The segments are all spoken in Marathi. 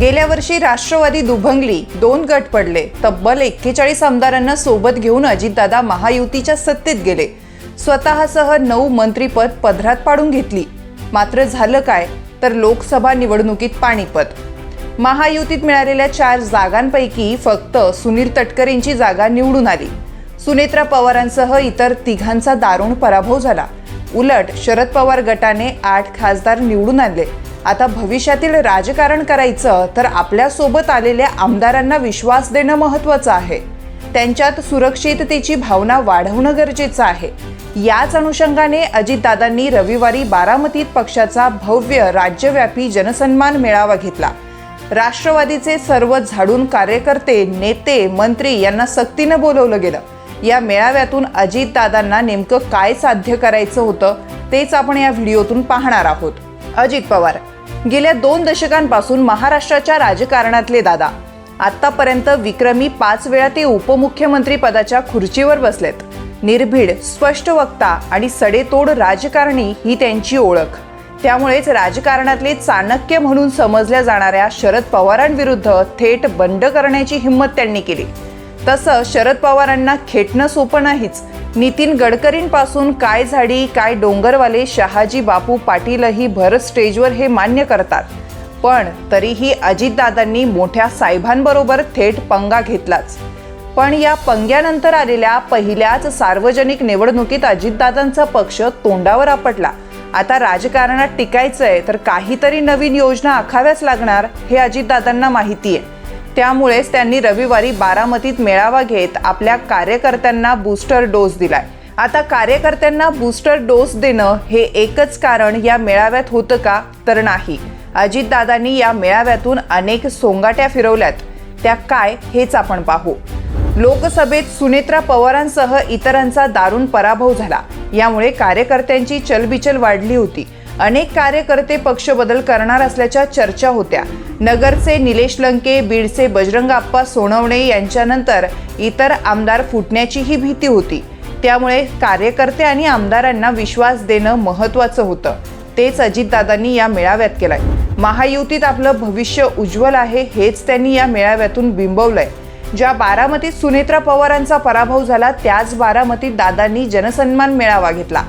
गेल्या वर्षी राष्ट्रवादी दुभंगली दोन गट पडले. तब्बल एक्केचाळीस आमदारांना सोबत घेऊन अजितदादा महायुतीच्या सत्तेत गेले. स्वतःसह नऊ मंत्रीपद पदरात पाडून घेतली. मात्र झालं काय? तर लोकसभा निवडणुकीत पाणीपत. महायुतीत मिळालेल्या चार जागांपैकी फक्त सुनील तटकरेंची जागा निवडून आली. सुनेत्रा पवारांसह इतर तिघांचा दारुण पराभव झाला. उलट शरद पवार गटाने आठ खासदार निवडून आणले. आता भविष्यातील राजकारण करायचं तर आपल्यासोबत आलेल्या आमदारांना विश्वास देणं महत्त्वाचं आहे. त्यांच्यात सुरक्षिततेची भावना वाढवणं गरजेचं आहे. याच अनुषंगाने अजितदादांनी रविवारी बारामतीत पक्षाचा भव्य राज्यव्यापी जनसन्मान मेळावा घेतला. राष्ट्रवादीचे सर्व झाडून कार्यकर्ते नेते मंत्री यांना सक्तीनं बोलवलं गेलं. या मेळाव्यातून अजितदादांना नेमकं काय साध्य करायचं होतं तेच आपण या व्हिडिओतून पाहणार आहोत. अजित पवार गेल्या दोन दशकांपासून महाराष्ट्राच्या राजकारणातले दादा. आतापर्यंत विक्रमी पाच वेळा ते उपमुख्यमंत्री पदाच्या खुर्चीवर बसलेत. निर्भीड स्पष्ट वक्ता आणि सडेतोड राजकारणी ही त्यांची ओळख. त्यामुळेच राजकारणातले चाणक्य म्हणून समजल्या जाणाऱ्या शरद पवारांविरुद्ध थेट बंड करण्याची हिंमत त्यांनी केली. तसं शरद पवारांना खेटणं सोपं नाहीच. नितीन गडकरींपासून काय झाडी काय डोंगरवाले शहाजी बापू पाटीलही भर स्टेजवर हे मान्य करतात. पण तरीही अजितदादांनी मोठ्या साहेबांबरोबर थेट पंगा घेतलाच. पण या पंग्यानंतर आलेल्या पहिल्याच सार्वजनिक निवडणुकीत अजितदादांचा पक्ष तोंडावर आपटला. आता राजकारणात टिकायचंय तर काहीतरी नवीन योजना आखाव्याच लागणार हे अजितदादांना माहिती आहे त्यामुळेच त्यांनी रविवारी बारामतीत मेळावा घेत आपल्या कार्यकर्त्यांना बूस्टर डोस दिलाय. आता कार्यकर्त्यांना बूस्टर डोस देणं हे एकच कारण या मेळाव्यात होतं का तर नाही. अजितदादांनी या मेळाव्यातून अनेक सोंगाट्या फिरवल्यात. त्या काय हेच आपण पाहू. लोकसभेत सुनेत्रा पवारांसह इतरांचा दारुण पराभव झाला. यामुळे कार्यकर्त्यांची चलबिचल वाढली होती. अनेक कार्यकर्ते पक्ष बदल करणार असल्याच्या चर्चा होत्या. नगरचे निलेश लंके बीडचे बजरंग आप्पा सोनवणे यांच्यानंतर इतर आमदार फुटण्याचीही भीती होती. त्यामुळे कार्यकर्ते आणि आमदारांना विश्वास देणं महत्त्वाचं होतं. तेच अजितदादांनी या मेळाव्यात केलंय. महायुतीत आपलं भविष्य उज्ज्वल आहे हेच त्यांनी या मेळाव्यातून बिंबवलंय. ज्या बारामतीत सुनेत्रा पवारांचा पराभव झाला त्याच बारामतीत दादांनी जनसन्मान मेळावा घेतला.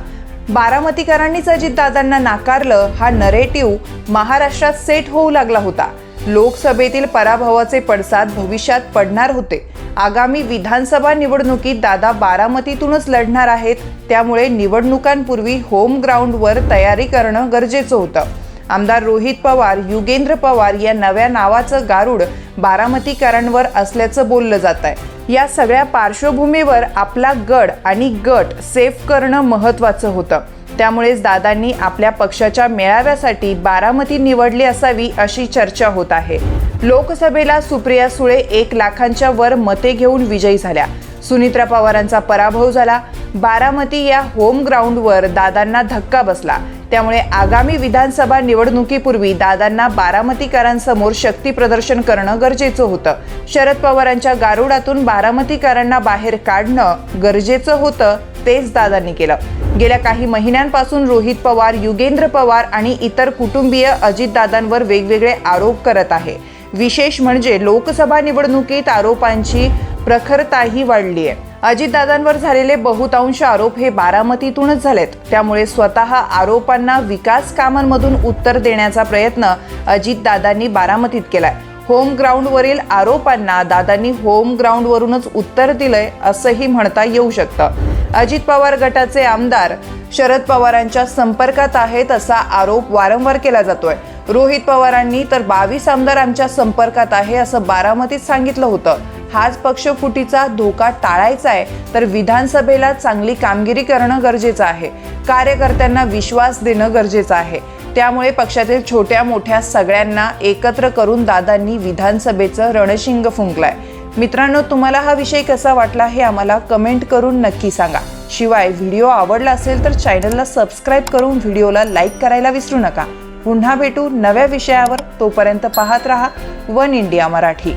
बारामतीकरांनीच अजितदादांना नाकारलं हा नरेटिव्ह महाराष्ट्रात सेट होऊ लागला होता. लोकसभेतील पराभवाचे पडसाद भविष्यात पडणार होते. आगामी विधानसभा निवडणुकीत दादा बारामतीतूनच लढणार आहेत त्यामुळे निवडणुकांपूर्वी होम ग्राउंडवर तयारी करणं गरजेचं होतं. आमदार रोहित पवार युगेंद्र पवार या नव्या नावाचं गारुड बारामतीकरांवर असल्याचं बोललं जात आहे या सगळ्या पार्श्वभूमीवर आपला गड आणि गट सेफ करणं महत्त्वाचं होतं. त्यामुळेच दादांनी आपल्या पक्षाच्या मेळाव्यासाठी बारामती निवडली असावी अशी चर्चा होत आहे. लोकसभेला सुप्रिया सुळे एक लाखांच्या वर मते घेऊन विजयी झाल्या. सुनित्रा पवारांचा पराभव झाला. बारामती या होम ग्राउंडवर दादांना धक्का बसला. त्यामुळे आगामी विधानसभा निवडणुकीपूर्वी दादांना बारामतीकरांसमोर शक्ती प्रदर्शन करणं गरजेचं होतं. शरद पवारांच्या गारुडातून बारामतीकरांना बाहेर काढणं गरजेचं होतं तेच दादांनी केलं. गेल्या काही महिन्यांपासून रोहित पवार युगेंद्र पवार आणि इतर कुटुंबीय अजितदादांवर वेगवेगळे आरोप करत आहे. विशेष म्हणजे लोकसभा निवडणुकीत आरोपांची प्रखरताही वाढली आहे अजितदादांवर झालेले बहुतांश आरोप हे बारामतीतूनच झालेत. त्यामुळे स्वतः आरोपांना विकास कामांमधून उत्तर देण्याचा प्रयत्न अजितदादांनी बारामतीत केलाय. होम ग्राउंडवरील आरोपांना दादांनी होम ग्राउंडवरूनच उत्तर दिलंय असंही म्हणता येऊ शकतं. अजित पवार गटाचे आमदार शरद पवारांच्या संपर्कात आहेत असा आरोप वारंवार केला जातोय. रोहित पवारांनी तर बावीस आमदार आमच्या संपर्कात आहे असं बारामतीत सांगितलं होतं. हाच पक्ष फुटीचा धोका टाळायचा आहे तर विधानसभेला चांगली कामगिरी करणं गरजेचं आहे. कार्यकर्त्यांना विश्वास देणं गरजेचं आहे. त्यामुळे पक्षातील छोट्या मोठ्या सगळ्यांना एकत्र करून दादांनी विधानसभेचं रणशिंग फुंकलाय. मित्रांनो तुम्हाला हा विषय कसा वाटला हे आम्हाला कमेंट करून नक्की सांगा. शिवाय व्हिडिओ आवडला असेल तर चॅनलला सबस्क्राईब करून व्हिडिओला लाईक करायला विसरू नका. पुन्हा भेटू नव्या विषयावर. तोपर्यंत पाहत रहा वन इंडिया मराठी.